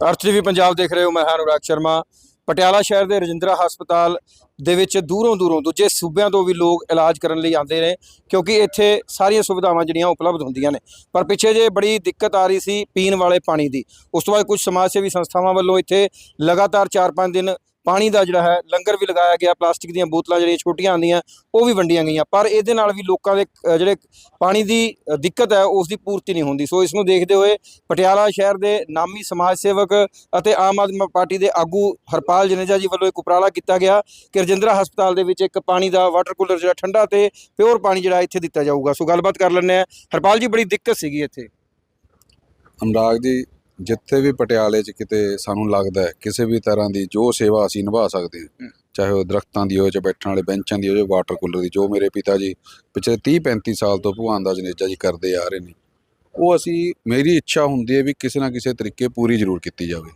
ਅਰਥ ਵੀ ਪੰਜਾਬ ਦੇਖ ਰਹੇ ਹੋ, ਮੈਂ ਹਾਂ ਅਨੁਰਾਗ ਸ਼ਰਮਾ। ਪਟਿਆਲਾ ਸ਼ਹਿਰ ਦੇ ਰਜਿੰਦਰਾ ਹਸਪਤਾਲ ਦੇ ਵਿੱਚ ਦੂਰੋਂ ਦੂਰੋਂ ਦੂਜੇ ਸੂਬਿਆਂ ਤੋਂ ਵੀ ਲੋਕ ਇਲਾਜ ਕਰਨ ਲਈ ਆਉਂਦੇ ਨੇ, ਕਿਉਂਕਿ ਇੱਥੇ ਸਾਰੀਆਂ ਸੁਵਿਧਾਵਾਂ ਜਿਹੜੀਆਂ ਉਪਲਬਧ ਹੁੰਦੀਆਂ ਨੇ। ਪਰ ਪਿੱਛੇ ਜੇ ਬੜੀ ਦਿੱਕਤ ਆ ਰਹੀ ਸੀ ਪੀਣ ਵਾਲੇ ਪਾਣੀ ਦੀ, ਉਸ ਤੋਂ ਬਾਅਦ ਕੁਝ ਸਮਾਜ ਸੇਵੀ ਸੰਸਥਾਵਾਂ ਵੱਲੋਂ ਇੱਥੇ ਲਗਾਤਾਰ 4-5 ਦਿਨ ਪਾਣੀ ਦਾ ਜਿਹੜਾ ਹੈ, ਲੰਗਰ ਵੀ ਲਗਾਇਆ ਗਿਆ, ਪਲਾਸਟਿਕ ਦੀਆਂ ਬੋਤਲਾਂ ਜਿਹੜੀਆਂ ਛੋਟੀਆਂ ਆਉਂਦੀਆਂ ਉਹ ਵੀ ਵੰਡੀਆਂ ਗਈਆਂ। ਪਰ ਇਹਦੇ ਨਾਲ ਵੀ ਲੋਕਾਂ ਦੇ ਜਿਹੜੇ ਪਾਣੀ ਦੀ ਦਿੱਕਤ ਹੈ ਉਸ ਦੀ ਪੂਰਤੀ ਨਹੀਂ ਹੁੰਦੀ। ਸੋ ਇਸ ਨੂੰ ਦੇਖਦੇ ਹੋਏ ਪਟਿਆਲਾ ਸ਼ਹਿਰ ਦੇ ਨਾਮੀ ਸਮਾਜ ਸੇਵਕ ਅਤੇ ਆਮ ਆਦਮੀ ਪਾਰਟੀ ਦੇ ਆਗੂ ਹਰਪਾਲ ਜਨੇਜਾ ਜੀ ਵੱਲੋਂ ਇੱਕ ਉਪਰਾਲਾ ਕੀਤਾ ਗਿਆ ਕਿ ਰਜਿੰਦਰਾ ਹਸਪਤਾਲ ਦੇ ਵਿੱਚ ਇੱਕ ਪਾਣੀ ਦਾ ਵਾਟਰ ਕੂਲਰ ਜਿਹੜਾ ਠੰਡਾ ਤੇ ਪਿਓਰ ਪਾਣੀ ਜਿਹੜਾ ਇੱਥੇ ਦਿੱਤਾ ਜਾਊਗਾ। ਸੋ ਗੱਲਬਾਤ ਕਰ ਲੈਂਦੇ ਆ ਹਰਪਾਲ ਜੀ, ਬੜੀ ਦਿੱਕਤ ਸੀਗੀ ਇੱਥੇ। ਅਨੁਰਾਗ ਜੀ ਜਿੱਥੇ ਵੀ ਪਟਿਆਲੇ 'ਚ ਕਿਤੇ ਸਾਨੂੰ ਲੱਗਦਾ ਹੈ ਕਿਸੇ ਵੀ ਤਰ੍ਹਾਂ ਦੀ ਜੋ ਸੇਵਾ ਅਸੀਂ ਨਿਭਾ ਸਕਦੇ ਹਾਂ। ਚਾਹੇ ਉਹ ਦਰਖਤਾਂ ਦੀ ਹੋਵੇ ਚਾਹੇ ਬੈਠਣ ਵਾਲੇ ਬੈਂਚਾਂ ਦੀ ਹੋਵੇ ਵਾਟਰ ਕੂਲਰ ਦੀ ਜੋ ਮੇਰੇ ਪਿਤਾ ਜੀ ਪਿਛਲੇ 30 35 ਸਾਲ ਤੋਂ ਭਗਵਾਨ ਦਾ ਜਨੇਜਾ ਜੀ ਕਰਦੇ ਆ ਰਹੇ ਨੇ ਉਹ ਅਸੀਂ ਮੇਰੀ ਇੱਛਾ ਹੁੰਦੀ ਹੈ ਵੀ ਕਿਸੇ ਨਾ ਕਿਸੇ ਤਰੀਕੇ ਪੂਰੀ ਜ਼ਰੂਰ ਕੀਤੀ ਜਾਵੇ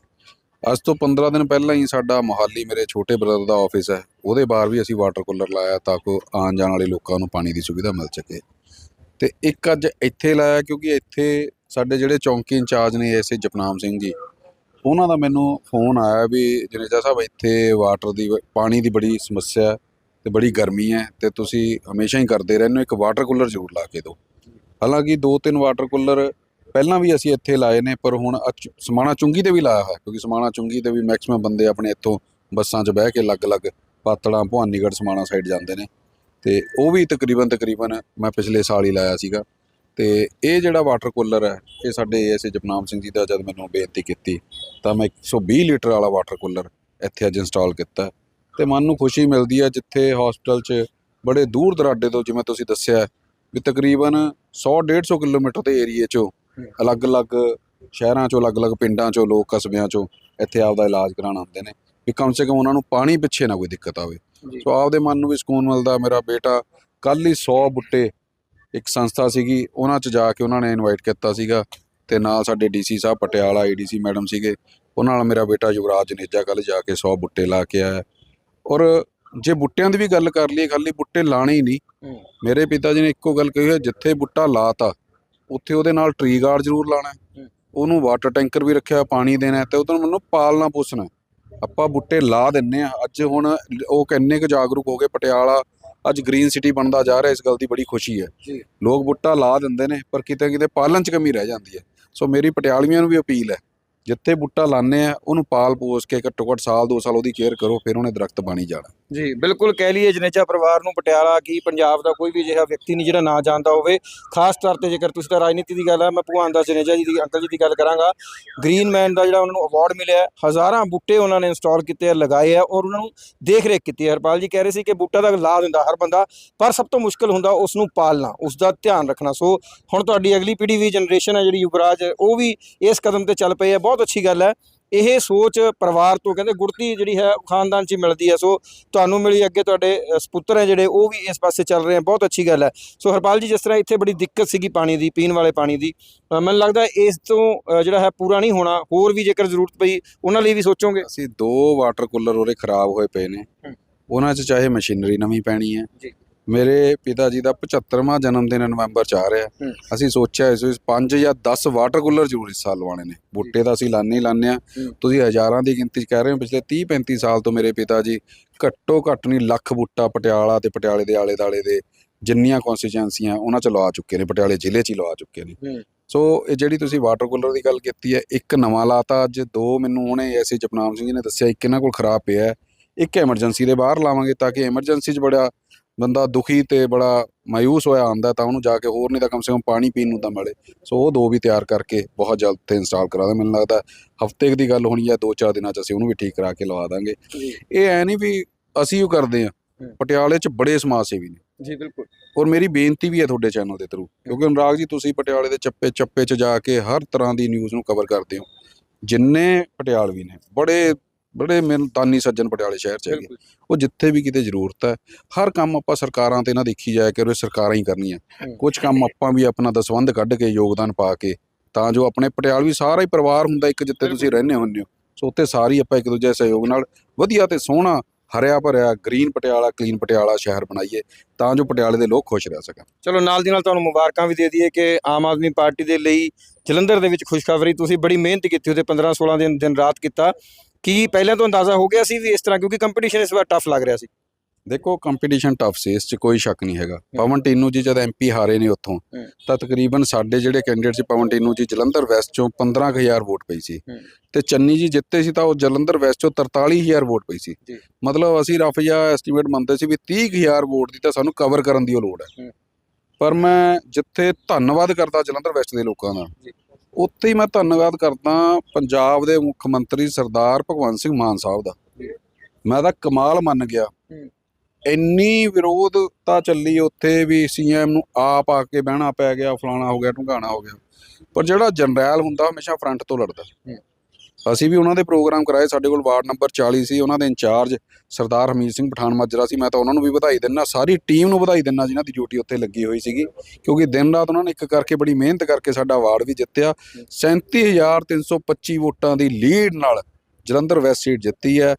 ਅੱਜ ਤੋਂ 15 ਦਿਨ ਪਹਿਲਾਂ ਹੀ ਸਾਡਾ ਮੋਹਾਲੀ ਮੇਰੇ ਛੋਟੇ ਬ੍ਰਦਰ ਦਾ ਆਫਿਸ ਹੈ ਉਹਦੇ ਬਾਹਰ ਵੀ ਅਸੀਂ ਵਾਟਰ ਕੂਲਰ ਲਾਇਆ ਤਾਂ ਕਿ ਆਉਣ ਜਾਣ ਵਾਲੇ ਲੋਕਾਂ ਨੂੰ ਪਾਣੀ ਦੀ ਸੁਵਿਧਾ ਮਿਲ ਸਕੇ ਤੇ ਇੱਕ ਅੱਜ ਇੱਥੇ ਲਾਇਆ ਕਿਉਂਕਿ ਇੱਥੇ ਸਾਡੇ ਜਿਹੜੇ ਚੌਂਕੀ ਇੰਚਾਰਜ ਨੇ ਐਸੇ ਜਪਨਾਮ ਸਿੰਘ ਜੀ, ਉਹਨਾਂ ਦਾ ਮੈਨੂੰ ਫੋਨ ਆਇਆ ਵੀ ਜਨੇਜਾ ਸਾਹਿਬ, ਇੱਥੇ ਵਾਟਰ ਦੀ ਪਾਣੀ ਦੀ ਬੜੀ ਸਮੱਸਿਆ ਹੈ ਤੇ ਬੜੀ ਗਰਮੀ ਹੈ ਤੇ ਤੁਸੀਂ ਹਮੇਸ਼ਾ ਹੀ ਕਰਦੇ ਰਹਿੰਦੇ ਹੋ, ਇੱਕ ਵਾਟਰ ਕੂਲਰ ਜ਼ਰੂਰ ਲਾ ਕੇ ਦਿਓ। ਹਾਲਾਂਕਿ ਦੋ ਤਿੰਨ ਵਾਟਰ ਕੂਲਰ ਪਹਿਲਾਂ ਵੀ ਅਸੀਂ ਇੱਥੇ ਲਾਏ ਨੇ, ਪਰ ਹੁਣ ਅਚ- ਸਮਾਣਾ ਚੁੰਗੀ ਤੇ ਵੀ ਲਾਇਆ ਹੋਇਆ, ਕਿਉਂਕਿ ਸਮਾਣਾ ਚੁੰਗੀ ਤੇ ਵੀ ਮੈਕਸਿਮਮ ਬੰਦੇ ਆਪਣੇ ਇੱਥੋਂ ਬੱਸਾਂ 'ਚ ਬਹਿ ਕੇ ਅਲੱਗ-ਅਲੱਗ ਪਾਤੜਾਂ, ਭਵਾਨੀਗੜ੍ਹ, ਸਮਾਣਾ ਸਾਈਡ ਜਾਂਦੇ ਨੇ। ਤੇ ਉਹ ਵੀ ਤਕਰੀਬਨ ਤਕਰੀਬਨ ਮੈਂ ਪਿਛਲੇ ਸਾਲ ਹੀ ਲਾਇਆ ਸੀਗਾ। ਤੇ ਇਹ ਜਿਹੜਾ ਵਾਟਰ ਕੂਲਰ ਹੈ ਇਹ ਸਾਡੇ ਏਐਸਏ ਜਪਨਾਮ ਸਿੰਘ ਜੀ ਦਾ ਜਦ ਮੈਨੂੰ ਬੇਨਤੀ ਕੀਤੀ ਤਾਂ ਮੈਂ 120 ਲੀਟਰ ਵਾਲਾ ਵਾਟਰ ਕੂਲਰ ਇੱਥੇ ਅੱਜ ਇੰਸਟਾਲ ਕੀਤਾ। ਤੇ ਮਨ ਨੂੰ ਖੁਸ਼ੀ ਮਿਲਦੀ ਹੈ ਜਿੱਥੇ ਹਸਪੀਟਲ 'ਚ ਬੜੇ ਦੂਰ ਦਰਾਡੇ ਤੋਂ ਜਿਵੇਂ ਤੁਸੀਂ ਦੱਸਿਆ ਵੀ ਤਕਰੀਬਨ 100 150 ਕਿਲੋਮੀਟਰ ਦੇ ਏਰੀਏ 'ਚੋਂ ਅਲੱਗ-ਅਲੱਗ ਸ਼ਹਿਰਾਂ 'ਚੋਂ ਅਲੱਗ-ਅਲੱਗ ਪਿੰਡਾਂ 'ਚੋਂ ਲੋਕ ਕਸਬਿਆਂ 'ਚੋਂ ਇੱਥੇ ਆਪਦਾ ਇਲਾਜ ਕਰਾਉਣ ਆਉਂਦੇ ਨੇ ਵੀ ਕਮ ਸੇ ਕਮ ਉਹਨਾਂ ਨੂੰ ਪਾਣੀ ਪਿੱਛੇ ਨਾ ਕੋਈ ਦਿੱਕਤ ਆਵੇ। ਸੋ ਆਪਦੇ ਮਨ ਨੂੰ ਵੀ ਸਕੂਨ ਮਿਲਦਾ ਮੇਰਾ ਬੇਟਾ ਕੱਲ ਹੀ 100 ਬੁੱਟੇ ਇੱਕ ਸੰਸਥਾ ਸੀਗੀ ਉਹਨਾਂ 'ਚ ਜਾ ਕੇ ਉਹਨਾਂ ਨੇ ਇਨਵਾਈਟ ਕੀਤਾ ਸੀਗਾ ਤੇ ਨਾਲ ਸਾਡੇ ਡੀਸੀ ਸਾਹਿਬ ਪਟਿਆਲਾ ਏਡੀਸੀ ਮੈਡਮ ਸੀਗੇ ਉਹਨਾਂ ਨਾਲ ਮੇਰਾ ਬੇਟਾ ਯੁਵਰਾਜ ਜਨੇਜਾ ਕੱਲ ਜਾ ਕੇ 100 ਬੁੱਟੇ ਲਾ ਕੇ ਆਇਆ ਔਰ ਜੇ ਬੁੱਟਿਆਂ ਦੀ ਵੀ ਗੱਲ ਕਰ ਲਈਏ ਖਾਲੀ ਬੁੱਟੇ ਲਾਣੇ ਹੀ ਨਹੀਂ। ਮੇਰੇ ਪਿਤਾ ਜੀ ਨੇ ਇੱਕੋ ਗੱਲ ਕਹੀ ਹੈ ਜਿੱਥੇ ਬੁੱਟਾ ਲਾਤਾ ਉੱਥੇ ਉਹਦੇ ਨਾਲ ਟਰੀ ਗਾਰਡ ਜ਼ਰੂਰ ਲਾਣਾ। ਉਹਨੂੰ ਵਾਟਰ ਟੈਂਕਰ ਵੀ ਰੱਖਿਆ ਪਾਣੀ ਦੇਣਾ ਤੇ ਉਹਨੂੰ ਮੈਨੂੰ ਪਾਲਣਾ ਪੋਸਣਾ। ਆਪਾਂ ਬੁੱਟੇ ਲਾ ਦਿੰਨੇ ਆ ਅੱਜ ਹੁਣ ਉਹ ਕਿੰਨੇ ਕੁ ਜਾਗਰੂਕ ਹੋ ਗਏ ਪਟਿਆਲਾ ਅੱਜ ਗ੍ਰੀਨ ਸਿਟੀ ਬਣਦਾ ਜਾ ਰਿਹਾ ਇਸ ਗੱਲ ਦੀ ਬੜੀ ਖੁਸ਼ੀ ਹੈ ਜੀ। ਲੋਕ ਬੁੱਟਾ ਲਾ ਦਿੰਦੇ ਨੇ ਪਰ ਕਿਤੇ ਕਿਤੇ ਪਾਲਣ 'ਚ ਕਮੀ ਰਹਿ ਜਾਂਦੀ ਹੈ ਸੋ ਮੇਰੀ ਪਟਿਆਲੀਆਂ ਨੂੰ ਵੀ ਅਪੀਲ ਹੈ ਜਿੱਥੇ ਬੂਟਾ ਲਾਣੇ ਆ, ਉਹਨੂੰ ਪਾਲ ਪੋਸ ਕੇ ਘੱਟੋ ਘੱਟ ਸਾਲ, ਦੋ ਸਾਲ ਉਹਦੀ ਕੇਅਰ ਕਰੋ, ਫਿਰ ਉਹਨੇ ਦਰਖਤ ਬਣੀ ਜਾਣਾ। ਜੀ, ਬਿਲਕੁਲ ਕਹਿ ਲਈਏ ਜਨੇਜਾ ਪਰਿਵਾਰ ਨੂੰ, ਪਟਿਆਲਾ ਕੀ ਪੰਜਾਬ ਦਾ ਕੋਈ ਵੀ ਅਜਿਹਾ ਵਿਅਕਤੀ ਨਹੀਂ ਜਿਹੜਾ ਨਾ ਜਾਣਦਾ ਹੋਵੇ। ਖਾਸ ਤੌਰ ਤੇ ਜੇਕਰ ਤੁਸੀਂ ਤਾਂ ਰਾਜਨੀਤੀ ਦੀ ਗੱਲ ਹੈ ਮੈਂ ਭਗਵਾਨ ਦਾਸ ਜਨੇਜਾ ਜੀ ਦੀ, ਅੰਕਲ ਜੀ ਦੀ ਗੱਲ ਕਰਾਂਗਾ। ਗ੍ਰੀਨ ਮੈਨ ਦਾ ਜਿਹੜਾ ਉਹਨਾਂ ਨੂੰ ਅਵਾਰਡ ਮਿਲਿਆ ਹਜ਼ਾਰਾਂ ਬੂਟੇ ਉਹਨਾਂ ਨੇ ਇੰਸਟਾਲ ਕੀਤੇ ਆ, ਲਗਾਏ ਆ ਔਰ ਉਹਨਾਂ ਨੂੰ ਦੇਖ ਰੇਖ ਕੀਤੀ ਹੈ ਹਰਪਾਲ ਜੀ ਕਹਿ ਰਹੇ ਸੀ ਕਿ ਬੂਟਾ ਤਾਂ ਲਾ ਦਿੰਦਾ ਹਰ ਬੰਦਾ, ਪਰ ਸਭ ਤੋਂ ਮੁਸ਼ਕਲ ਹੁੰਦਾ ਉਸ ਨੂੰ ਪਾਲਣਾ ਉਸ ਦਾ ਧਿਆਨ ਰੱਖਣਾ। ਸੋ ਹੁਣ ਤੁਹਾਡੀ ਅਗਲੀ ਪੀੜ੍ਹੀ ਵੀ ਜਨਰੇਸ਼ਨ ਹੈ ਜਿਹੜੀ ਯੁਵਰਾਜ, ਉਹ ਵੀ ਇਸ ਕਦਮ ਤੇ ਚੱਲ ਪਈ ਹੈ ਬਹੁਤ ਅੱਛੀ ਗੱਲ ਹੈ। ਇਹ ਸੋਚ ਪਰਿਵਾਰ ਤੋਂ ਕਹਿੰਦੇ ਗੁੜਤੀ ਜਿਹੜੀ ਹੈ ਖਾਨਦਾਨ 'ਚ ਹੀ ਮਿਲਦੀ ਹੈ। ਸੋ ਤੁਹਾਨੂੰ ਮਿਲੀ ਅੱਗੇ ਤੁਹਾਡੇ ਸਪੁੱਤਰ ਹੈ ਜਿਹੜੇ ਉਹ ਵੀ ਇਸ ਪਾਸੇ ਚੱਲ ਰਹੇ ਆ ਬਹੁਤ ਅੱਛੀ ਗੱਲ ਹੈ। ਸੋ ਹਰਪਾਲ ਜੀ ਜਿਸ ਤਰ੍ਹਾਂ ਇੱਥੇ ਬੜੀ ਦਿੱਕਤ ਸੀਗੀ ਪਾਣੀ ਦੀ ਪੀਣ ਵਾਲੇ ਪਾਣੀ ਦੀ ਮੈਨੂੰ ਲੱਗਦਾ ਇਸ ਤੋਂ ਜਿਹੜਾ ਹੈ ਪੂਰਾ ਨਹੀਂ ਹੋਣਾ। ਹੋਰ ਵੀ ਜੇਕਰ ਜ਼ਰੂਰਤ ਪਈ ਉਹਨਾਂ ਲਈ ਵੀ ਸੋਚੋਗੇ? ਅਸੀਂ ਦੋ ਵਾਟਰ ਕੂਲਰ ਉਹਦੇ ਖਰਾਬ ਹੋਏ ਪਏ ਨੇ। ਉਹਨਾਂ 'ਚ ਚਾਹੇ ਮਸ਼ੀਨਰੀ ਨਵੀਂ ਪੈਣੀ ਹੈ। ਜੀ। ਮੇਰੇ ਪਿਤਾ ਜੀ ਦਾ 75ਵਾਂ ਜਨਮ ਦਿਨ ਨਵੰਬਰ 'ਚ ਆ ਰਿਹਾ। ਅਸੀਂ ਸੋਚਿਆ ਇਸ ਵਿੱਚ 5 ਜਾਂ 10 ਵਾਟਰ ਕੂਲਰ ਜ਼ਰੂਰ ਇਸ ਸਾਲ ਲਵਾਉਣੇ ਨੇ ਬੁੱਟੇ ਤਾਂ ਅਸੀਂ ਲਾਣੇ ਹੀ ਲਾਣੇ ਆ। ਤੁਸੀਂ ਹਜ਼ਾਰਾਂ ਦੀ ਗਿਣਤੀ 'ਚ ਕਹਿ ਰਹੇ ਹੋ ਪਿਛਲੇ 30 35 ਸਾਲ ਤੋਂ ਮੇਰੇ ਪਿਤਾ ਜੀ ਘੱਟੋ ਘੱਟ ਨਹੀਂ ਲੱਖ ਬੁੱਟਾ ਪਟਿਆਲਾ ਤੇ ਪਟਿਆਲੇ ਦੇ ਆਲੇ ਦਾਲੇ ਦੇ ਜਿੰਨੀਆਂ ਕਨਸਟੀਚੁਐਂਸੀਆਂ ਉਹਨਾਂ 'ਚ ਲਵਾ ਚੁੱਕੇ ਨੇ ਪਟਿਆਲੇ ਜ਼ਿਲ੍ਹੇ 'ਚ ਹੀ ਲਵਾ ਚੁੱਕੇ ਨੇ। ਸੋ ਇਹ ਜਿਹੜੀ ਤੁਸੀਂ ਵਾਟਰ ਕੂਲਰ ਦੀ ਗੱਲ ਕੀਤੀ ਹੈ ਇੱਕ ਨਵਾਂ ਲਾਤਾ ਅੱਜ ਦੋ ਮੈਨੂੰ ਉਹਨੇ ਐਸੇ ਜਪਨਾਮ ਸਿੰਘ ਜੀ ਨੇ ਦੱਸਿਆ ਇੱਕ ਇਹਨਾਂ ਕੋਲ ਖਰਾਬ ਪਿਆ ਇੱਕ ਐਮਰਜੈਂਸੀ ਦੇ ਬਾਹਰ ਲਾਵਾਂਗੇ ਤਾਂ ਕਿ ਐਮਰਜੈਂਸੀ 'ਚ ਬੜਾ ਬੰਦਾ ਦੁਖੀ ਤੇ ਬੜਾ ਮਾਯੂਸ ਹੋਇਆ ਆਂਦਾ ਤਾਂ ਉਹਨੂੰ ਜਾ ਕੇ ਹੋਰ ਨਹੀਂ ਤਾਂ ਕਮ ਸੇ ਕਮ ਪਾਣੀ ਪੀਣ ਨੂੰ ਤਾਂ ਮਿਲੇ। ਸੋ ਉਹ ਦੋ ਵੀ ਤਿਆਰ ਕਰਕੇ ਬਹੁਤ ਜਲਦ ਤੇ ਇੰਸਟਾਲ ਕਰਾ ਦਾਂ ਮੈਨੂੰ ਲੱਗਦਾ ਹਫ਼ਤੇ ਦੀ ਗੱਲ ਹੋਣੀ ਹੈ ਦੋ ਚਾਰ ਦਿਨਾਂ 'ਚ ਅਸੀਂ ਉਹਨੂੰ ਵੀ ਠੀਕ ਕਰਾ ਕੇ ਲਵਾ ਦਾਂਗੇ। ਇਹ ਐ ਨਹੀਂ ਵੀ ਅਸੀਂ ਉਹ ਕਰਦੇ ਆ। ਪਟਿਆਲੇ 'ਚ ਬੜੇ ਸਮਾਜ ਸੇਵੀ ਨੇ। ਜੀ ਬਿਲਕੁਲ। ਔਰ ਮੇਰੀ ਬੇਨਤੀ ਵੀ ਹੈ ਤੁਹਾਡੇ ਚੈਨਲ ਦੇ ਥਰੂ ਕਿਉਂਕਿ ਅਨੁਰਾਗ ਜੀ ਤੁਸੀਂ ਪਟਿਆਲੇ ਦੇ ਚੱਪੇ ਚੱਪੇ 'ਚ ਜਾ ਕੇ ਹਰ ਤਰ੍ਹਾਂ ਦੀ ਨਿਊਜ਼ ਨੂੰ ਕਵਰ ਕਰਦੇ ਹੋ। ਜਿੰਨੇ ਪਟਿਆਲਵੀ ਨੇ ਬੜੇ ਬੜੇ ਮਿਹਨਤਾਨੀ ਸੱਜਣ ਪਟਿਆਲੇ ਸ਼ਹਿਰ 'ਚ ਹੈਗੇ। ਉਹ ਜਿੱਥੇ ਵੀ ਕਿਤੇ ਜ਼ਰੂਰਤ ਹੈ ਹਰ ਕੰਮ ਆਪਾਂ ਸਰਕਾਰਾਂ ਤੇ ਨਾ ਦੇਖੀ ਜਾਇਆ ਕਰੋ ਇਹ ਸਰਕਾਰਾਂ ਹੀ ਕਰਨੀਆਂ। ਕੁਝ ਕੰਮ ਆਪਾਂ ਵੀ ਆਪਣਾ ਦਸਵੰਧ ਕੱਢ ਕੇ ਯੋਗਦਾਨ ਪਾ ਕੇ ਤਾਂ ਜੋ ਆਪਣੇ ਪਟਿਆਲਵੀ ਸਾਰਾ ਹੀ ਪਰਿਵਾਰ ਹੁੰਦਾ ਇੱਕ ਜਿੱਥੇ ਤੁਸੀਂ ਰਹਿੰਦੇ ਹੁੰਦੇ ਹੋ। ਸੋ ਉੱਥੇ ਸਾਰੀ ਆਪਾਂ ਇੱਕ ਦੂਜੇ ਦੇ ਸਹਿਯੋਗ ਨਾਲ ਵਧੀਆ ਤੇ ਸੋਹਣਾ ਹਰਿਆ ਭਰਿਆ ਗ੍ਰੀਨ ਪਟਿਆਲਾ ਕਲੀਨ ਪਟਿਆਲਾ ਸ਼ਹਿਰ ਬਣਾਈਏ ਤਾਂ ਜੋ ਪਟਿਆਲੇ ਦੇ ਲੋਕ ਖੁਸ਼ ਰਹਿ ਸਕਣ। ਚਲੋ ਨਾਲ ਦੀ ਨਾਲ ਤੁਹਾਨੂੰ ਮੁਬਾਰਕਾਂ ਵੀ ਦੇ ਦਈਏ ਕਿ ਆਮ ਆਦਮੀ ਪਾਰਟੀ ਦੇ ਲਈ ਜਲੰਧਰ ਦੇ ਵਿੱਚ ਖੁਸ਼ਖਬਰੀ ਤੁਸੀਂ ਬੜੀ ਮਿਹਨਤ ਕੀਤੀ ਉਹਦੇ 15 16 ਦਿਨ ਦਿਨ ਰਾਤ ਕੀਤਾ। ਕੀ ਪਹਿਲਾਂ ਤੋਂ ਅੰਦਾਜ਼ਾ ਹੋ ਗਿਆ ਸੀ ਵੀ ਇਸ ਤਰ੍ਹਾਂ ਕਿਉਂਕਿ ਕੰਪੀਟੀਸ਼ਨ ਇਸ ਵਾਰ ਟਫ ਲੱਗ ਰਿਹਾ ਸੀ ਦੇਖੋ ਕੰਪੀਟੀਸ਼ਨ ਟਫ ਸੀ ਇਸ 'ਚ ਕੋਈ ਸ਼ੱਕ ਨਹੀਂ ਹੈਗਾ ਪਵਨ ਟੀਨੂ ਜੀ ਜਦ ਐਮਪੀ ਹਾਰੇ ਨੇ ਉੱਥੋਂ। ਤਾਂ ਤਕਰੀਬਨ ਸਾਡੇ ਜਿਹੜੇ ਕੈਂਡੀਡੇਟ ਸੀ ਪਵਨ ਟੀਨੂ ਜੀ ਜਲੰਧਰ ਵੈਸਟ ਚੋਂ 15000 ਵੋਟ ਪਈ ਸੀ। ਤੇ ਚੰਨੀ ਜੀ ਜਿੱਤੇ ਸੀ ਤਾਂ ਉਹ ਜਲੰਧਰ ਵੈਸਟ ਚੋਂ 43000 ਵੋਟ ਪਈ ਸੀ। ਮਤਲਬ ਅਸੀਂ ਰਫ ਜਿਹਾ ਐਸਟੀਮੇਟ ਮੰਨਦੇ ਸੀ ਵੀ 30000 ਵੋਟ ਦੀ ਤਾਂ ਸਾਨੂੰ ਕਵਰ ਕਰਨ ਦੀ ਲੋੜ ਹੈ। ਪਰ ਮੈਂ ਜਿੱਥੇ ਧੰਨਵਾਦ ਕਰਦਾ ਜਲੰਧਰ ਵੈਸਟ ਦੇ ਲੋਕਾਂ ਦਾ। ਉੱਥੇ ਹੀ ਮੈਂ ਧੰਨਵਾਦ ਕਰਦਾ ਪੰਜਾਬ ਦੇ ਮੁੱਖ ਮੰਤਰੀ ਸਰਦਾਰ ਭਗਵੰਤ ਸਿੰਘ ਮਾਨ ਸਾਹਿਬ ਦਾ। ਮੈਂ ਤਾਂ ਕਮਾਲ ਮੰਨ ਗਿਆ। ਇੰਨੀ ਵਿਰੋਧਤਾ ਚੱਲੀ ਉੱਥੇ ਵੀ ਸੀਐਮ ਨੂੰ ਆਪ ਆ ਕੇ ਬਹਿਣਾ ਪੈ ਗਿਆ ਫਲਾਣਾ ਹੋ ਗਿਆ ਢੁੰਗਾਣਾ ਹੋ ਗਿਆ ਪਰ ਜਿਹੜਾ ਜਨਰਲ ਹੁੰਦਾ ਹਮੇਸ਼ਾ ਫਰੰਟ ਤੋਂ ਲੜਦਾ। ਅਸੀਂ ਵੀ ਉਹਨਾਂ ਦੇ ਪ੍ਰੋਗਰਾਮ ਕਰਾਏ, ਸਾਡੇ ਕੋਲ ਵਾਰਡ ਨੰਬਰ 40 ਸੀ, ਉਹਨਾਂ ਦੇ ਇੰਚਾਰਜ ਸਰਦਾਰ ਹਮੀਰ ਸਿੰਘ ਪਠਾਨ ਮਾਜਰਾ ਸੀ, ਮੈਂ ਤਾਂ ਉਹਨਾਂ ਨੂੰ ਵੀ ਵਧਾਈ ਦਿੰਦਾ ਸਾਰੀ ਟੀਮ ਨੂੰ ਵਧਾਈ ਦਿੰਦਾ ਜਿਨ੍ਹਾਂ ਦੀ ਡਿਊਟੀ ਉੱਥੇ ਲੱਗੀ ਹੋਈ ਸੀਗੀ, ਕਿਉਂਕਿ ਦਿਨ ਰਾਤ ਉਹਨਾਂ ਨੇ ਇੱਕ ਕਰਕੇ ਬੜੀ ਮਿਹਨਤ ਕਰਕੇ ਸਾਡਾ ਵਾਰਡ ਵੀ ਜਿੱਤਿਆ 37325 ਵੋਟਾਂ ਦੀ ਲੀਡ ਨਾਲ ਜਲੰਧਰ ਵੈਸਟ ਸੀਟ ਜਿੱਤੀ ਹੈ,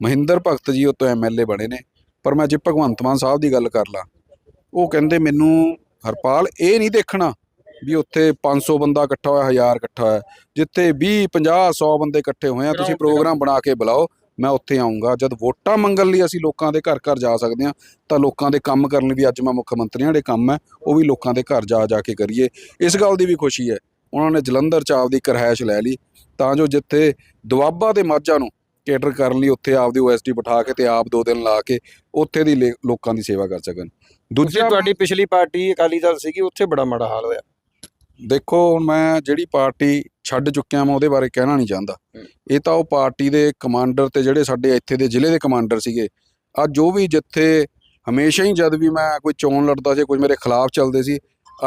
ਮਹਿੰਦਰ ਭਗਤ ਜੀ ਉੱਤੋਂ ਐਮਐਲਏ ਬਣੇ ਨੇ, ਪਰ ਮੈਂ ਜੇ ਭਗਵੰਤ ਮਾਨ ਸਾਹਿਬ ਦੀ ਗੱਲ ਕਰ ਲਾਂ, ਉਹ ਕਹਿੰਦੇ ਮੈਨੂੰ ਹਰਪਾਲ, ਇਹ ਨਹੀਂ ਦੇਖਣਾ ਵੀ ਉੱਥੇ 500 ਬੰਦਾ ਇਕੱਠਾ ਹੋਇਆ 1000 ਇਕੱਠਾ ਹੋਇਆ। ਜਿੱਥੇ 20 50 100 ਬੰਦੇ ਇਕੱਠੇ ਹੋਏ ਆ ਤੁਸੀਂ ਪ੍ਰੋਗਰਾਮ ਬਣਾ ਕੇ ਬੁਲਾਓ ਮੈਂ ਉੱਥੇ ਆਉਂਗਾ ਜਦ ਵੋਟਾਂ ਮੰਗਣ ਲਈ ਅਸੀਂ ਲੋਕਾਂ ਦੇ ਘਰ ਘਰ ਜਾ ਸਕਦੇ ਹਾਂ ਤਾਂ ਲੋਕਾਂ ਦੇ ਕੰਮ ਕਰਨ ਲਈ ਵੀ ਅੱਜ ਮੈਂ ਮੁੱਖ ਮੰਤਰੀਆਂ ਦੇ ਕੰਮ ਹੈ ਉਹ ਵੀ ਲੋਕਾਂ ਦੇ ਘਰ ਜਾ ਜਾ ਕੇ ਕਰੀਏ। ਇਸ ਗੱਲ ਦੀ ਵੀ ਖੁਸ਼ੀ ਹੈ ਉਹਨਾਂ ਨੇ ਜਲੰਧਰ ਚ ਆਪਦੀ ਇੱਕ ਰਿਹਾਇਸ਼ ਲੈ ਲਈ ਤਾਂ ਜੋ ਜਿੱਥੇ ਦੁਆਬਾ ਦੇ ਮਾਝਾਂ ਨੂੰ ਕੇਟਰ ਕਰਨ ਲਈ ਉੱਥੇ ਆਪਦੀ ਓਐਸਡੀ ਬਿਠਾ ਕੇ ਤੇ ਆਪ ਦੋ ਦਿਨ ਲਾ ਕੇ ਉੱਥੇ ਦੀ ਲੋਕਾਂ ਦੀ ਸੇਵਾ ਕਰ ਸਕਣ। ਦੂਜਾ ਤੁਹਾਡੀ ਪਿਛਲੀ ਪਾਰਟੀ ਅਕਾਲੀ ਦਲ ਸੀਗੀ ਉੱਥੇ ਬੜਾ ਮਾੜਾ ਹਾਲ ਹੋਇਆ। ਦੇਖੋ ਹੁਣ ਮੈਂ ਜਿਹੜੀ ਪਾਰਟੀ ਛੱਡ ਚੁੱਕਿਆ ਮੈਂ ਉਹਦੇ ਬਾਰੇ ਕਹਿਣਾ ਨਹੀਂ ਚਾਹੁੰਦਾ। ਇਹ ਤਾਂ ਉਹ ਪਾਰਟੀ ਦੇ ਕਮਾਂਡਰ ਤੇ ਜਿਹੜੇ ਸਾਡੇ ਇੱਥੇ ਦੇ ਜ਼ਿਲ੍ਹੇ ਦੇ ਕਮਾਂਡਰ ਸੀਗੇ ਅੱਜ ਜੋ ਵੀ ਜਿੱਥੇ ਹਮੇਸ਼ਾ ਹੀ ਜਦ ਵੀ ਮੈਂ ਕੋਈ ਚੋਣ ਲੜਦਾ ਸੀ ਕੁਝ ਮੇਰੇ ਖਿਲਾਫ ਚੱਲਦੇ ਸੀ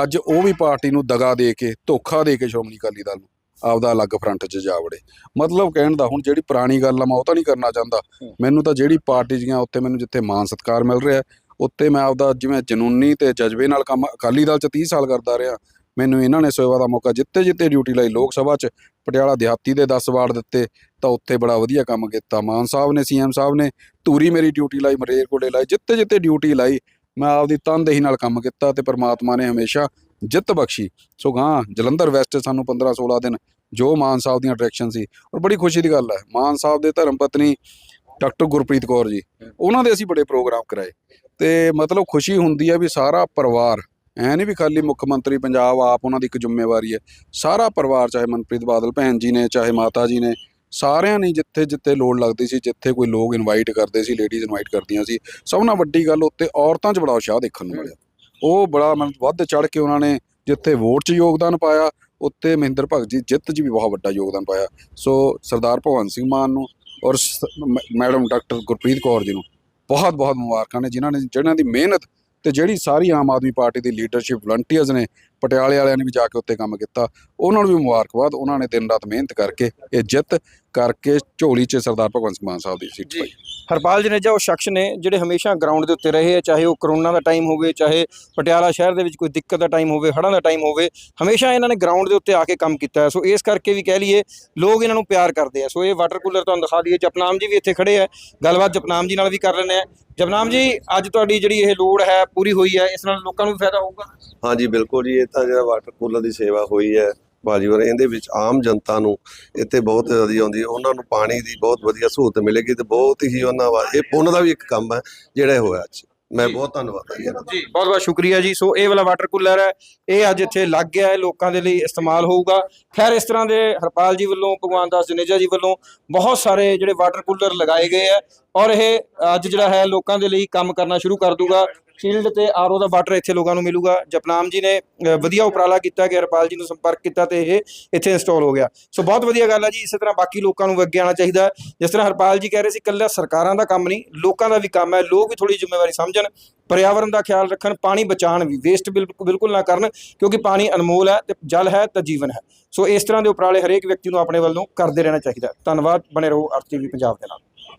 ਅੱਜ ਉਹ ਵੀ ਪਾਰਟੀ ਨੂੰ ਦਗਾ ਦੇ ਕੇ ਧੋਖਾ ਦੇ ਕੇ ਸ਼੍ਰੋਮਣੀ ਅਕਾਲੀ ਦਲ ਨੂੰ ਆਪਦਾ ਅਲੱਗ ਫਰੰਟ 'ਚ ਜਾ ਵੜੇ ਮਤਲਬ ਕਹਿਣ ਦਾ ਹੁਣ ਜਿਹੜੀ ਪੁਰਾਣੀ ਗੱਲ ਆ ਮੈਂ ਉਹ ਤਾਂ ਨਹੀਂ ਕਰਨਾ ਚਾਹੁੰਦਾ। ਮੈਨੂੰ ਤਾਂ ਜਿਹੜੀ ਪਾਰਟੀ ਜੀਆਂ ਉੱਤੇ ਮੈਨੂੰ ਜਿੱਥੇ ਮਾਨ ਸਤਿਕਾਰ ਮਿਲ ਰਿਹਾ ਉੱਤੇ ਮੈਂ ਆਪਦਾ ਜਿਵੇਂ ਜਨੂਨੀ ਤੇ ਜਜ਼ਬੇ ਨਾਲ ਕੰਮ ਅਕਾਲੀ ਦਲ 'ਚ 30 ਸਾਲ ਕਰਦਾ ਰਿਹਾ ਮੈਨੂੰ ਇਹਨਾਂ ਨੇ ਸੇਵਾ ਦਾ ਮੌਕਾ ਜਿੱਤੇ ਜਿੱਤੇ ਡਿਊਟੀ ਲਈ ਲੋਕ ਸਭਾ 'ਚ, ਪਟਿਆਲਾ ਦਿਹਾਤੀ ਦੇ 10 ਵਾਰਡ ਦਿੱਤੇ, ਤਾਂ ਉੱਥੇ ਬੜਾ ਵਧੀਆ ਕੰਮ ਕੀਤਾ। ਮਾਨ ਸਾਹਿਬ ਨੇ ਸੀਐਮ ਸਾਹਿਬ ਨੇ, ਧੂਰੀ ਮੇਰੀ ਡਿਊਟੀ ਲਾਈ ਮਰੇਰਕੋਟੇ ਲਾਈ, ਜਿੱਤੇ ਜਿੱਤੇ ਡਿਊਟੀ ਲਾਈ, ਮੈਂ ਆਪਦੀ ਤਨਦੇਹੀ ਨਾਲ ਕੰਮ ਕੀਤਾ ਤੇ ਪ੍ਰਮਾਤਮਾ ਨੇ ਹਮੇਸ਼ਾ ਜਿੱਤ ਬਖਸ਼ੀ। ਸੋ ਗਾਂ ਜਲੰਧਰ ਵੈਸਟ ਸਾਨੂੰ 15 16 ਦਿਨ ਜੋ ਮਾਨ ਸਾਹਿਬ ਦੀਆਂ ਡਾਇਰੈਕਸ਼ਨ ਸੀ, ਔਰ ਬੜੀ ਖੁਸ਼ੀ ਦੀ ਗੱਲ ਹੈ, ਮਾਨ ਸਾਹਿਬ ਦੇ ਧਰਮ ਪਤਨੀ ਡਾਕਟਰ ਗੁਰਪ੍ਰੀਤ ਕੌਰ ਜੀ, ਉਹਨਾਂ ਦੇ ਅਸੀਂ ਬੜੇ ਪ੍ਰੋਗਰਾਮ ਕਰਾਏ। ਤੇ ਮਤਲਬ ਖੁਸ਼ੀ ਹੁੰਦੀ ਹੈ ਵੀ ਸਾਰਾ ਪਰਿਵਾਰ ਐ ਨਹੀਂ ਵੀ ਖਾਲੀ ਮੁੱਖ ਮੰਤਰੀ ਪੰਜਾਬ ਆਪ ਉਹਨਾਂ ਦੀ ਇੱਕ ਜ਼ਿੰਮੇਵਾਰੀ ਹੈ। ਸਾਰਾ ਪਰਿਵਾਰ, ਚਾਹੇ ਮਨਪ੍ਰੀਤ ਬਾਦਲ ਭੈਣ ਜੀ ਨੇ, ਚਾਹੇ ਮਾਤਾ ਜੀ ਨੇ, ਸਾਰਿਆਂ ਨੇ ਜਿੱਥੇ ਜਿੱਥੇ ਲੋੜ ਲੱਗਦੀ ਸੀ, ਜਿੱਥੇ ਕੋਈ ਲੋਕ ਇਨਵਾਈਟ ਕਰਦੇ ਸੀ ਲੇਡੀਜ਼ ਇਨਵਾਈਟ ਕਰਦੀਆਂ ਸੀ, ਸਭ ਨਾਲ ਵੱਡੀ ਗੱਲ ਉੱਤੇ ਔਰਤਾਂ 'ਚ ਬੜਾ ਉਤਸ਼ਾਹ ਦੇਖਣ ਨੂੰ ਮਿਲਿਆ। ਉਹ ਬੜਾ ਮਨ ਵੱਧ ਚੜ ਕੇ ਉਹਨਾਂ ਨੇ ਜਿੱਥੇ ਵੋਟ 'ਚ ਯੋਗਦਾਨ ਪਾਇਆ ਉੱਤੇ ਮਹਿੰਦਰ ਭਗਤ ਜੀ ਜਿੱਤ 'ਚ ਵੀ ਬਹੁਤ ਵੱਡਾ ਯੋਗਦਾਨ ਪਾਇਆ। ਸੋ ਸਰਦਾਰ ਭਗਵੰਤ ਸਿੰਘ ਮਾਨ ਨੂੰ ਔਰ ਸ- ਮੈਡਮ ਡਾਕਟਰ ਗੁਰਪ੍ਰੀਤ ਕੌਰ ਜੀ ਨੂੰ ਬਹੁਤ ਬਹੁਤ ਮੁਬਾਰਕਾਂ ਨੇ, ਜਿਨ੍ਹਾਂ ਨੇ ਜਿਹਨਾਂ ਦੀ ਮਿਹਨਤ ਤੇ ਜਿਹੜੀ ਸਾਰੀ ਆਮ ਆਦਮੀ ਪਾਰਟੀ ਦੀ ਲੀਡਰਸ਼ਿਪ ਵਲੰਟੀਅਰਸ ਨੇ, ਪਟਿਆਲੇ ਵਾਲਿਆਂ ਨੇ ਵੀ ਜਾ ਕੇ ਉੱਤੇ ਕੰਮ ਕੀਤਾ, ਉਹਨਾਂ ਨੂੰ ਵੀ ਮੁਬਾਰਕਬਾਦ, ਉਹਨਾਂ ਨੇ ਦਿਨ ਰਾਤ ਮਿਹਨਤ ਕਰਕੇ ਇਹ ਜਿੱਤ ਕਰਕੇ ਝੋਲੀ 'ਚ ਸਰਦਾਰ ਭਗਵੰਤ ਸਿੰਘ ਮਾਨ ਸਾਹਿਬ ਦੀ ਸੀਟ ਜੀ। ਪਾਈ। ਹਰਪਾਲ ਜਨੇਜਾ ਉਹ ਸ਼ਖਸ ਨੇ ਜਿਹੜੇ ਹਮੇਸ਼ਾ ਗਰਾਊਂਡ ਦੇ ਉੱਤੇ ਰਹੇ ਆ ਚਾਹੇ ਉਹ ਕਰੋਨਾ ਦਾ ਟਾਈਮ ਹੋਵੇ ਚਾਹੇ ਪਟਿਆਲਾ ਸ਼ਹਿਰ ਦੇ ਵਿੱਚ ਕੋਈ ਦਿੱਕਤ ਦਾ ਟਾਈਮ ਹੋਵੇ ਹੜ੍ਹਾਂ ਦਾ ਟਾਈਮ ਹੋਵੇ ਹਮੇਸ਼ਾ ਇਹਨਾਂ ਨੇ ਗਰਾਊਂਡ ਦੇ ਉੱਤੇ ਆ ਕੇ ਕੰਮ ਕੀਤਾ ਸੋ ਇਸ ਕਰਕੇ ਵੀ ਕਹਿ ਲਈਏ ਲੋਕ ਇਹਨਾਂ ਨੂੰ ਪਿਆਰ ਕਰਦੇ ਆ। ਸੋ ਇਹ ਵਾਟਰ ਕੂਲਰ ਤੁਹਾਨੂੰ ਦਿਖਾ ਦਈਏ। ਜਪਨਾਮ ਜੀ ਵੀ ਇੱਥੇ ਖੜੇ ਆ। ਗੱਲਬਾਤ ਜਪਨਾਮ ਜੀ ਨਾਲ ਵੀ ਕਰ ਲੈਂਦੇ ਆ। ਜਪਨਾਮ ਜੀ ਅੱਜ ਤੁਹਾਡੀ ਜਿਹੜੀ ਇਹ ਲੋੜ ਹੈ ਪੂਰੀ ਹੋਈ ਹੈ ਇਸ ਨਾਲ ਲੋਕਾਂ ਨੂੰ ਵੀ ਫਾਇਦਾ ਹੋਊਗਾ? ਹਾਂਜੀ ਬਿਲਕੁਲ ਜੀ ਇਹ ਤਾਂ ਜਿਹੜਾ ਵਾਟਰ ਕੂਲਰ ਦੀ ਸੇਵਾ ਹੋਈ ਹੈ ਬਾਜੀਵਰ ਇਹਦੇ ਵਿੱਚ ਆਮ ਜਨਤਾ ਨੂੰ ਇੱਥੇ ਬਹੁਤ ਵਧੀਆ ਆਉਂਦੀ ਉਹਨਾਂ ਨੂੰ ਪਾਣੀ ਦੀ ਬਹੁਤ ਵਧੀਆ ਸਹੂਲਤ ਮਿਲੇਗੀ ਤੇ ਬਹੁਤ ਹੀ ਉਹਨਾਂ ਵਾ ਇਹ ਪੁੰਨ ਦਾ ਵੀ ਇੱਕ ਕੰਮ ਹੈ ਜਿਹੜਾ ਹੋਇਆ ਅੱਜ। ਮੈਂ। ਬਹੁਤ ਧੰਨਵਾਦ ਹੈ ਇਹਨਾਂ ਜੀ ਬਹੁਤ ਬਹੁਤ ਸ਼ੁਕਰੀਆ ਜੀ। ਸੋ ਇਹ ਵਾਲਾ ਵਾਟਰ ਕੂਲਰ ਹੈ ਇਹ ਅੱਜ ਇੱਥੇ ਲੱਗ ਗਿਆ ਹੈ ਲੋਕਾਂ ਦੇ ਲਈ ਇਸਤੇਮਾਲ ਹੋਊਗਾ। ਖੈਰ ਇਸ ਤਰ੍ਹਾਂ ਦੇ ਹਰਪਾਲ ਜੀ ਵੱਲੋਂ ਭਗਵਾਨ ਦਾਸ ਜਨੇਜਾ ਜੀ ਵੱਲੋਂ ਬਹੁਤ ਸਾਰੇ ਜਿਹੜੇ ਵਾਟਰ ਕੂਲਰ ਲਗਾਏ ਗਏ ਆ ਔਰ ਇਹ ਅੱਜ ਜਿਹੜਾ ਹੈ ਲੋਕਾਂ ਦੇ ਲਈ ਕੰਮ ਕਰਨਾ ਸ਼ੁਰੂ ਕਰ ਦੂਗਾ। ਸ਼ੀਲਡ ਤੇ ਆਰਓ ਦਾ ਵਾਟਰ ਇੱਥੇ ਲੋਕਾਂ ਨੂੰ ਮਿਲੂਗਾ। ਜਪਨਾਮ ਜੀ ਨੇ ਵਧੀਆ ਉਪਰਾਲਾ ਕੀਤਾ ਕਿ ਹਰਪਾਲ ਜੀ ਨੂੰ ਸੰਪਰਕ ਕੀਤਾ ਤੇ ਇਹ ਇੱਥੇ ਇੰਸਟਾਲ ਹੋ ਗਿਆ। ਸੋ ਬਹੁਤ ਵਧੀਆ ਗੱਲ ਹੈ ਜੀ, ਇਸੇ ਤਰ੍ਹਾਂ ਬਾਕੀ ਲੋਕਾਂ ਨੂੰ ਵੀ ਅੱਗੇ ਆਉਣਾ ਚਾਹੀਦਾ। ਜਿਸ ਤਰ੍ਹਾਂ ਹਰਪਾਲ ਜੀ ਕਹਿ ਰਹੇ ਸੀ, ਇਕੱਲਾ ਸਰਕਾਰਾਂ ਦਾ ਕੰਮ ਨਹੀਂ, ਲੋਕਾਂ ਦਾ ਵੀ ਕੰਮ ਹੈ। ਲੋਕ ਵੀ ਥੋੜੀ ਜ਼ਿੰਮੇਵਾਰੀ ਸਮਝਣ, ਪਰਿਆਵਰਨ ਦਾ ਖਿਆਲ ਰੱਖਣ, ਪਾਣੀ ਬਚਾਉਣ ਵੀ ਵੇਸਟ ਬਿਲਕੁਲ ਨਾ ਕਰਨ, ਕਿਉਂਕਿ ਪਾਣੀ ਅਨਮੋਲ ਹੈ ਤੇ ਜਲ ਹੈ ਤਾਂ ਜੀਵਨ ਹੈ। ਸੋ ਇਸ ਤਰ੍ਹਾਂ ਦੇ ਉਪਰਾਲੇ ਹਰੇਕ ਵਿਅਕਤੀ ਨੂੰ ਆਪਣੇ ਵੱਲੋਂ ਕਰਦੇ ਰਹਿਣਾ ਚਾਹੀਦਾ। ਧੰਨਵਾਦ, ਬਣੇ ਰਹੋ ਆਰਟੀਵੀ ਪੰਜਾਬ ਦੇ ਨਾਲ।